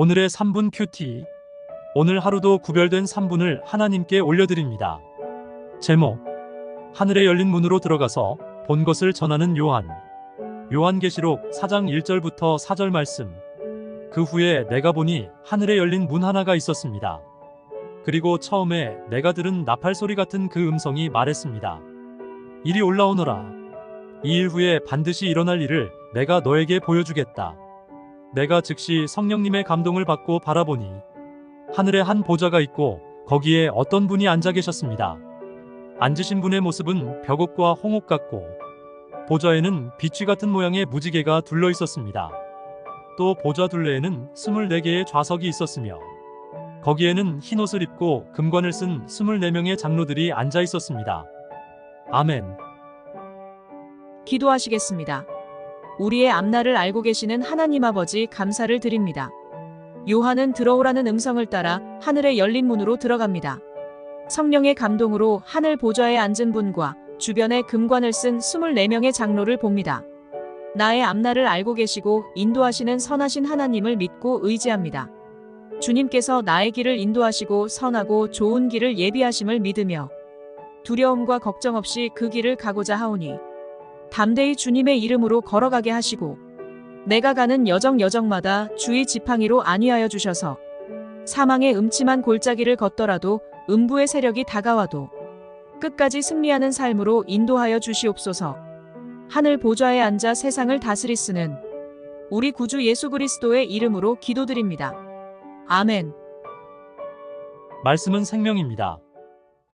오늘의 3분 큐티. 오늘 하루도 구별된 3분을 하나님께 올려드립니다. 제목. 하늘에 열린 문으로 들어가서 본 것을 전하는 요한. 요한계시록 4장 1절부터 4절 말씀. 그 후에 내가 보니 하늘에 열린 문 하나가 있었습니다. 그리고 처음에 내가 들은 나팔 소리 같은 그 음성이 말했습니다. 이리 올라오너라. 이 일 후에 반드시 일어날 일을 내가 너에게 보여주겠다. 내가 즉시 성령님의 감동을 받고 바라보니 하늘에 한 보좌가 있고 거기에 어떤 분이 앉아 계셨습니다. 앉으신 분의 모습은 벽옥과 홍옥 같고 보좌에는 비취 같은 모양의 무지개가 둘러 있었습니다. 또 보좌 둘레에는 24개의 좌석이 있었으며 거기에는 흰 옷을 입고 금관을 쓴 24명의 장로들이 앉아 있었습니다. 아멘. 기도하시겠습니다. 우리의 앞날을 알고 계시는 하나님 아버지 감사를 드립니다. 요한은 들어오라는 음성을 따라 하늘의 열린 문으로 들어갑니다. 성령의 감동으로 하늘 보좌에 앉은 분과 주변에 금관을 쓴 24명의 장로를 봅니다. 나의 앞날을 알고 계시고 인도하시는 선하신 하나님을 믿고 의지합니다. 주님께서 나의 길을 인도하시고 선하고 좋은 길을 예비하심을 믿으며 두려움과 걱정 없이 그 길을 가고자 하오니 담대히 주님의 이름으로 걸어가게 하시고 내가 가는 여정 여정마다 주의 지팡이로 안위하여 주셔서 사망의 음침한 골짜기를 걷더라도 음부의 세력이 다가와도 끝까지 승리하는 삶으로 인도하여 주시옵소서. 하늘 보좌에 앉아 세상을 다스리스는 우리 구주 예수 그리스도의 이름으로 기도드립니다. 아멘. 말씀은 생명입니다.